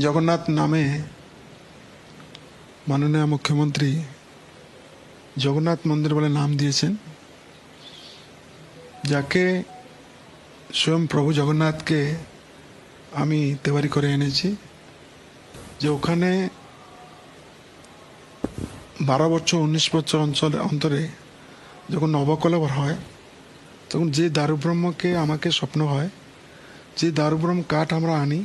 জগন্নাথ নামে মাননীয় মুখ্যমন্ত্রী জগন্নাথ মন্দির বলে নাম দিয়েছেন, যাকে স্বয়ং প্রভু জগন্নাথকে আমি তেবারি করে এনেছি যে ওখানে বারো বছর, উনিশ বছর অঞ্চলে, অন্তরে যখন নবকলেবর হয়, তখন যে দারুব্রহ্মকে আমাকে স্বপ্ন হয়, যে দারুব্রহ্ম কাঠ আমরা আনি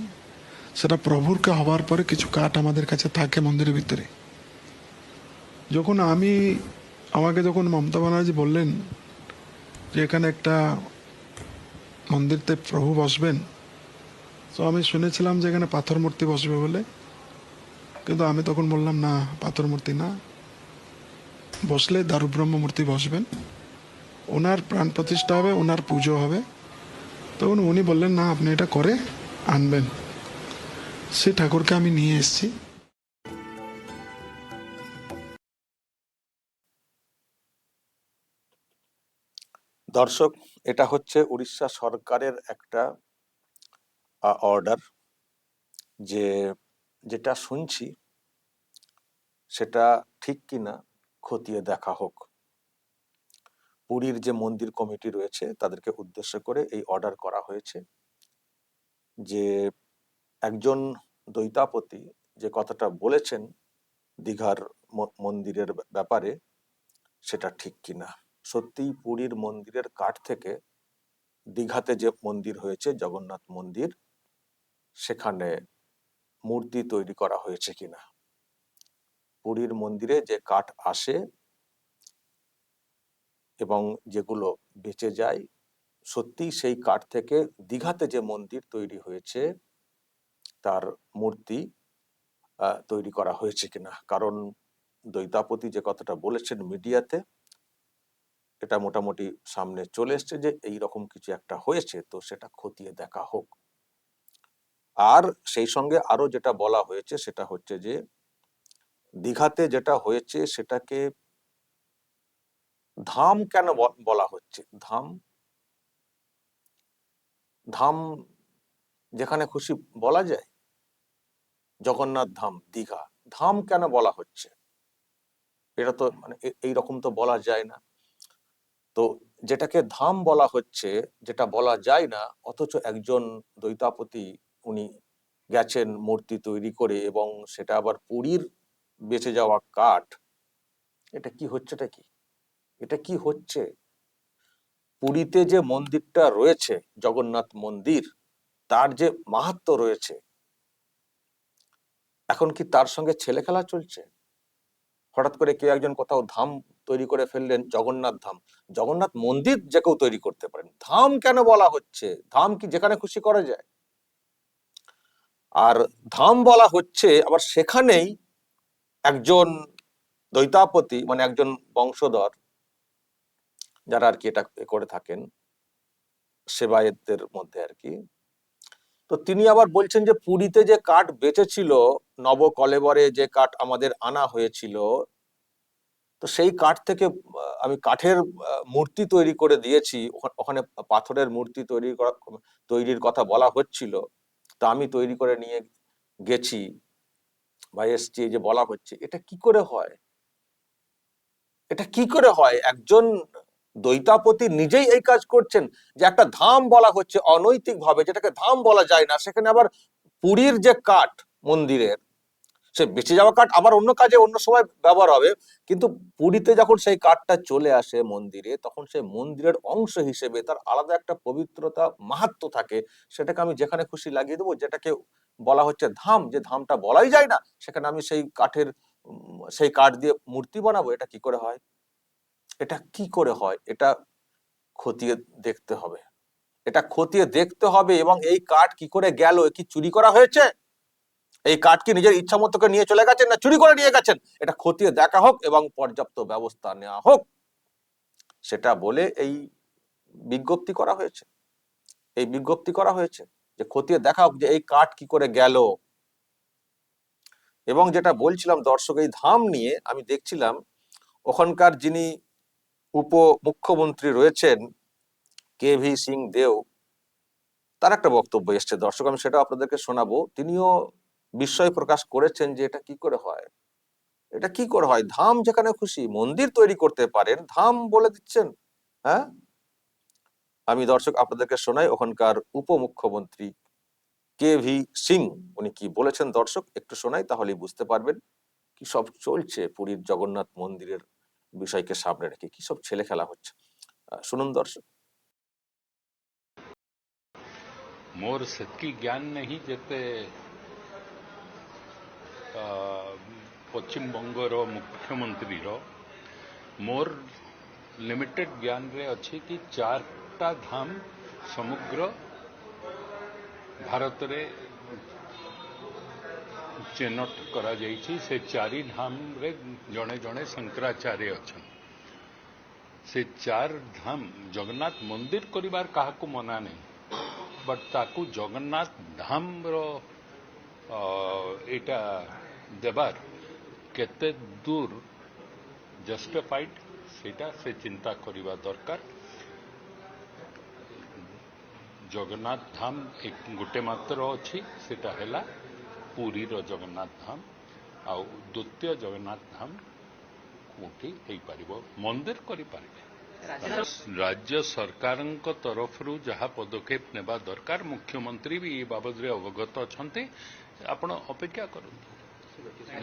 সেটা প্রভুরকে হবার পরে কিছু কাঠ আমাদের কাছে থাকে মন্দিরের ভিতরে। যখন আমি আমাকে যখন মমতা ব্যানার্জি বললেন যে এখানে একটা মন্দিরতে প্রভু বসবেন, তো আমি শুনেছিলাম যে এখানে পাথর মূর্তি বসবে বলে। কিন্তু আমি তখন বললাম, না, পাথর মূর্তি না। বসলে দারুব্রহ্ম মূর্তি বসবেন। ওনার প্রাণ প্রতিষ্ঠা হবে, ওনার পুজো হবে। তখন উনি বললেন, না, আপনি এটা করে আনবেন। সে ঠাকুরকে আমি নিয়ে এসেছি। দর্শক, এটা হচ্ছে উড়িষ্যা সরকারের একটা অর্ডার যে, যেটা শুনছি, সেটা ঠিক কিনা খতিয়ে দেখা হোক। পুরীর যে মন্দির কমিটি রয়েছে, তাদেরকে উদ্দেশ্য করে এই অর্ডার করা হয়েছে যে একজন দৈতাপতি যে কথাটা বলেছেন দীঘার মন্দিরের ব্যাপারে, সেটা ঠিক কিনা? সত্যিই পুরীর মন্দিরের কাঠ থেকে দীঘাতে যে মন্দির হয়েছে, জগন্নাথ মন্দির, সেখানে মূর্তি তৈরি করা হয়েছে কিনা? পুরীর মন্দিরে যে কাঠ আসে এবং যেগুলো বেঁচে যায় সত্যি সেই কাঠ থেকে দীঘাতে যে মন্দির তৈরি হয়েছে তার মূর্তি তৈরি করা হয়েছে কিনা। কারণ দৈতাপতি যে কথাটা বলেছেন মিডিয়াতে, এটা মোটামুটি সামনে চলে এসছে যে এই রকম কিছু একটা হয়েছে, তো সেটা খতিয়ে দেখা হোক। আর সেই সঙ্গে আরও যেটা বলা হয়েছে সেটা হচ্ছে যে, দীঘাতে যেটা হয়েছে সেটাকে ধাম কেন বলা হচ্ছে? ধাম ধাম যেখানে খুশি বলা যায়। জগন্নাথ ধাম, দীঘা। ধাম কেন বলা হচ্ছে? এটা তো মানে এ- এইরকম তো বলা যায় না। তো যেটাকে ধাম বলা হচ্ছে, যেটা বলা যায় না, অথচ একজন দৈতাপতি উনি গেছেন মূর্তি তৈরি করে এবং সেটা আবার পুরীর বেঁচে যাওয়া কাঠ। এটা কি হচ্ছেটা কি? এটা কি হচ্ছে? পুরীতে যে মন্দিরটা রয়েছে, জগন্নাথ মন্দির তার যে মাহাত্ম রয়েছে, এখন কি তার সঙ্গে ছেলে খেলা চলছে? হঠাৎ করে কেউ একজন কোথাও ধাম তৈরি করে ফেললেন, জগন্নাথ ধাম। জগন্নাথ মন্দির যে কেউ তৈরি করতে পারেন। ধাম কেন বলা হচ্ছে? ধাম কি যেখানে খুশি করা যায়? আর ধাম বলা হচ্ছে, আবার সেখানেই একজন দৈতাপতি মানে একজন বংশধর, যারা আর কি এটা করে থাকেন, সেবায়েতদের মধ্যে আর কি তো তিনি আবার বলছেন যে পুরীতে যে কাঠ বেঁচেছিল নব কলেবরে যে কাঠ আমাদের আনা হয়েছিল, তো সেই কাঠ থেকে আমি কাঠের মূর্তি তৈরি করে দিয়েছি। ওখানে পাথরের মূর্তি তৈরি করা, তৈরির কথা বলা হচ্ছিল। তা আমি তৈরি করে নিয়ে গেছি। বা এসছি যে বলা হচ্ছে, এটা কি করে হয়? এটা কি করে হয়? একজন দৈতাপতি নিজেই এই কাজ করছেন যে একটা ধাম বলা হচ্ছে অনৈতিক ভাবে যেটাকে ধাম বলা যায় না, সেখানে আবার পুরীর যে কাঠ মন্দিরের, সে বেঁচে যাওয়া কাঠ আবার অন্য কাজে অন্য সময় ব্যবহার হবে, কিন্তু পুরীতে যখন সেই কাঠটা চলে আসে মন্দিরে, তখন সেই মন্দিরের অংশ হিসেবে তার আলাদা একটা পবিত্রতা, মাহাত্ম থাকে, সেটাকে আমি যেখানে খুশি লাগিয়ে দেবো, যেটাকে বলা হচ্ছে ধাম, যে ধামটা বলাই যায় না, সেখানে আমি সেই কাঠের সেই কাঠ দিয়ে মূর্তি বানাবো, এটা কি করে হয়? এটা কি করে হয়? এটা খতিয়ে দেখতে হবে। এটা খতিয়ে দেখতে হবে এবং এই কাঠ কি করে গেল? কি চুরি করা হয়েছে? এই কাঠ কি নিজের ইচ্ছা মতো নিয়ে চলে গেছেন না চুরি করে নিয়ে গেছেন? এটা খতিয়ে দেখা হোক এবং পর্যাপ্ত ব্যবস্থা নেওয়া হোক। সেটা বলে এই বিজ্ঞপ্তি করা হয়েছে। এই বিজ্ঞপ্তি করা হয়েছে যে খতিয়ে দেখা হোক যে এই কাঠ কি করে গেল। এবং যেটা বলছিলাম দর্শক, এই ধাম নিয়ে আমি দেখছিলাম, ওখানকার যিনি উপ মুখ্যমন্ত্রী রয়েছেন কে ভি সিং দেও। তার একটা বক্তব্য এসছে, দর্শক, আমি সেটা আপনাদেরকে শোনাবো। তিনিও বিস্ময় প্রকাশ করেছেন যে এটা কি করে হয়? এটা কি করে হয়? ধাম যেখানে খুশি, মন্দির তৈরি করতে পারেন, ধাম বলে দিচ্ছেন হ্যাঁ? আমি, দর্শক, আপনাদেরকে শোনাই, ওখানকার উপমুখ্যমন্ত্রী কে ভি সিং, উনি কি বলেছেন? দর্শক, একটু শোনাই, তাহলেই বুঝতে পারবেন কি সব চলছে পুরীর জগন্নাথ মন্দিরের বিষয়কে সামনে রেখে কি সব ছেলে খেলা হচ্ছে? শুনুন দর্শক। মোর সেতকি জ্ঞান নেই যেতে পশ্চিমবঙ্গর মুখ্যমন্ত্রী মোর লিমিটেড জ্ঞান রে কি চারটা ধাম সমগ্র ভারতরে ଚିହ୍ନଟ କରାଯାଇଛି ସେ ଚାରି ଧାମରେ ଜଣେ ଜଣେ ଶଙ୍କରାଚାର୍ଯ୍ୟ ଅଛନ୍ତି ସେ ଚାରି ଧାମ ଜଗନ୍ନାଥ ମନ୍ଦିର କରିବାର କାହାକୁ ମନା ନାହିଁ ବଟ୍ ତାକୁ ଜଗନ୍ନାଥ ଧାମର ଅ, ଏଇଟା ଦେବାର କେତେ ଦୂର ଜଷ୍ଟିଫାଇଡ୍ ସେଇଟା ସେ ଚିନ୍ତା କରିବା ଦରକାର ଜଗନ୍ନାଥ ଧାମ ଏକ ଗୋଟେ ମାତ୍ର ଅଛି ସେଟା ହେଲା ପୁରୀର ଜଗନ୍ନାଥ ଧାମ ଆଉ ଦ୍ୱିତୀୟ ଜଗନ୍ନାଥ ଧାମ କୋଉଠି ହେଇପାରିବ ମନ୍ଦିର କରିପାରିବେ ରାଜ୍ୟ ସରକାରଙ୍କ ତରଫରୁ ଯାହା ପଦକ୍ଷେପ ନେବା ଦରକାର ମୁଖ୍ୟମନ୍ତ୍ରୀ ବି ଏ ବାବଦରେ ଅବଗତ ଅଛନ୍ତି ଆପଣ ଅପେକ୍ଷା କରନ୍ତୁ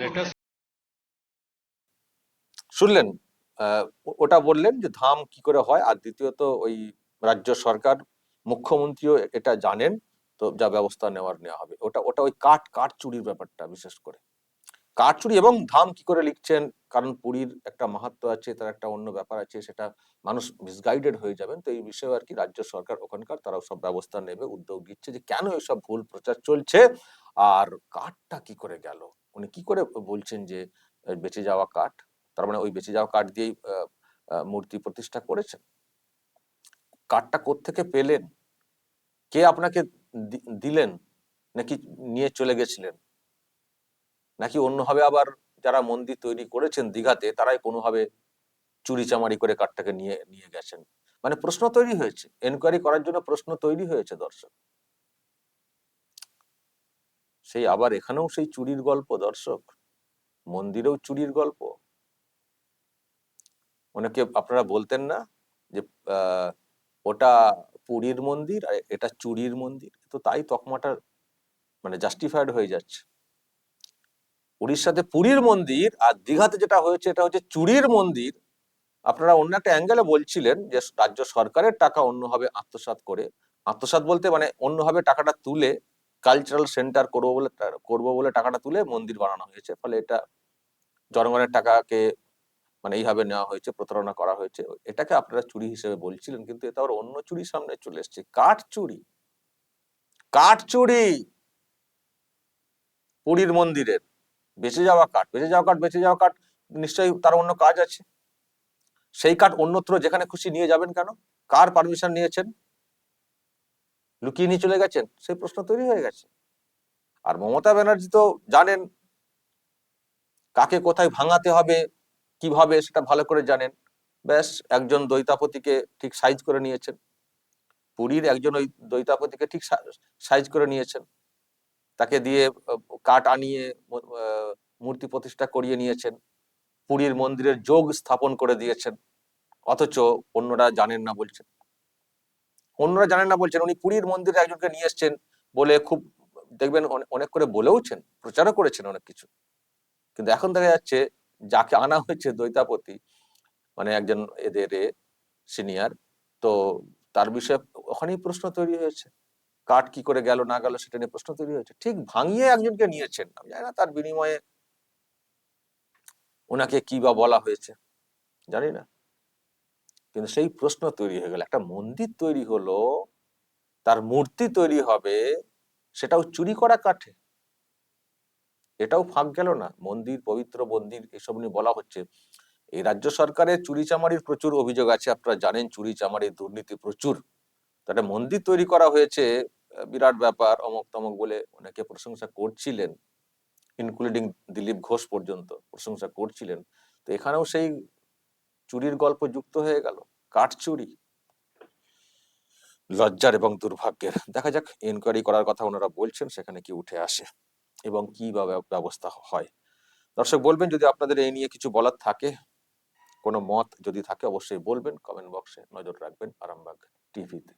Let us শুনলেন আহ, ও- ওটা বললেন যে ধাম কি করে হয় আর দ্বিতীয়ত ওই রাজ্য সরকার মুখ্যমন্ত্রীও এটা জানেন তো যা ব্যবস্থা নেওয়ার নেওয়া হবে। ওটা ওটা ওই কাঠ কাঠ চুরির ব্যাপারটা বিশেষ করে। কাঠ চুরি এবং ধাম কি করে লিখছেন? কারণ পুরীর একটা মাহাত্ম আছে, তার একটা অন্য ব্যাপার আছে, সেটা মানুষ মিসগাইডেড হয়ে যাবেন। তো এই বিষয়ে আর কি রাজ্য সরকার ওখানকার তারাও সব ব্যবস্থা নেবে, উদ্যোগ দিচ্ছে যে কেন এসব ভুল প্রচার চলছে? আর কাঠটা কি করে গেল? উনি কি করে বলছেন যে বেঁচে যাওয়া কাঠ? তার মানে ওই বেঁচে যাওয়া কাঠ দিয়েই মূর্তি প্রতিষ্ঠা করেছেন? কাঠটা কোত্থেকে পেলেন? কে আপনাকে দিলেন নাকি নিয়ে চলে গেছিলেন? নাকি অন্যভাবে আবার যারা মন্দির তৈরি করেছেন দিঘাতে, তারাই কোনোভাবে চুরি চামারি করে কাঠটাকে নিয়ে নিয়ে গেছেন? মানে প্রশ্ন তৈরি হয়েছে। এনকোয়ারি করার জন্য প্রশ্ন তৈরি হয়েছে, দর্শক। সেই আবার এখানেও সেই চুরির গল্প, দর্শক। মন্দিরেও চুরির গল্প। অনেকে আপনারা বলতেন না যে ওটা পুরীর মন্দির আর এটা চুরির মন্দির? তো তাই তকমাটা মানে জাস্টিফাইড হয়ে যাচ্ছে। উড়িষ্যাতে পুরীর মন্দির আর দীঘাতে যেটা হয়েছে, এটা হচ্ছে চুরির মন্দির। আপনারা অন্য একটা অ্যাঙ্গেলে বলছিলেন যে রাজ্য সরকারের টাকা অন্যভাবে আত্মসাৎ করে। আত্মসাৎ বলতে মানে অন্যভাবে টাকাটা তুলে কালচারাল সেন্টার করব বলে করব বলে টাকাটা তুলে মন্দির বানানো হয়েছে। ফলে এটা জনগণের টাকাকে মানে এইভাবে নেওয়া হয়েছে, প্রতারণা করা হয়েছে। এটাকে আপনারা চুরি হিসেবে বলছিলেন, কিন্তু এটা আবার অন্য চুরি সামনে চলে এসছে। কাঠ চুরি। কাঠ চুরি পুরীর মন্দিরের। বেঁচে যাওয়া কাঠ, বেঁচে যাওয়া কাঠ, বেঁচে যাওয়া কাঠ নিশ্চয়ই তার অন্য কাজ আছে। সেই কাঠ অন্যত্র যেখানে খুশি নিয়ে যাবেন কেন? কার পারমিশন নিয়েছেন? লুকিয়ে নিয়ে চলে গেছেন? সেই প্রশ্ন তৈরি হয়ে গেছে। আর মমতা ব্যানার্জি তো জানেন কাকে কোথায় ভাঙাতে হবে, কীভাবে সেটা ভালো করে জানেন। ব্যাস, একজন দৈতাপতিকে ঠিক সাইজ করে নিয়েছেন। পুরীর একজন ওই দ্বৈতাপতিকে ঠিক সাইজ করে নিয়েছেন। তাকে দিয়ে কাঠ আনিয়ে মূর্তি প্রতিষ্ঠা করিয়ে নিয়েছেন। পুরীর মন্দিরের যোগ স্থাপন করে দিয়েছেন। অথচ অন্যরা জানেন না বলছেন। অন্যরা জানেন না বলছেন, উনি পুরীর মন্দিরে একজনকে নিয়ে এসছেন বলে খুব, দেখবেন অনে- অনেক করে বলেওছেন, প্রচারও করেছেন অনেক কিছু। কিন্তু এখন দেখা যাচ্ছে, যাকে আনা হয়েছে দ্বৈতাপতি মানে একজন এদের সিনিয়র, তো তার বিষয়ে ওখানেই প্রশ্ন তৈরি হয়েছে। কাঠ কি করে গেল, না গেল সেটা নিয়ে প্রশ্ন তৈরি হয়েছে। ঠিক ভাঙিয়ে একজনকে নিয়েছেন, আমি জানি না তার বিনিময়ে ওনাকে কি বা বলা হয়েছে, জানি না। কিন্তু সেই প্রশ্ন তৈরি হয়ে গেল, একটা মন্দির তৈরি হলো, তার মূর্তি তৈরি হবে, সেটাও চুরি করা কাঠে। এটাও ফাঁক গেল না। মন্দির, পবিত্র মন্দির, এসব নিয়ে বলা হচ্ছে। এই রাজ্য সরকারের চুরি চামারির প্রচুর অভিযোগ আছে, আপনারা জানেন চুরি চামারির দুর্নীতি প্রচুর। একটা মন্দির তৈরি করা হয়েছে বিরাট ব্যাপার, অমক তমক বলে অনেকে প্রশংসা করছিলেন ইনক্লুডিং দিলীপ ঘোষ পর্যন্ত প্রশংসা করছিলেন। তো এখানেও সেই চুরির গল্প যুক্ত হয়ে গেল, কাঠ চুরি। লজ্জার এবং দুর্ভাগ্যের। দেখা যাক এনকোয়ারি করার কথা ওনারা বলছেন, সেখানে কি উঠে আসে এবং কি ব্যবস্থা হয়। দর্শক, বলবেন যদি আপনাদের এই নিয়ে কিছু বলার থাকে কোনো মত যদি থাকে অবশ্যই বলবেন কমেন্ট বক্সে নজর রাখবেন আরামবাগ টিভিতে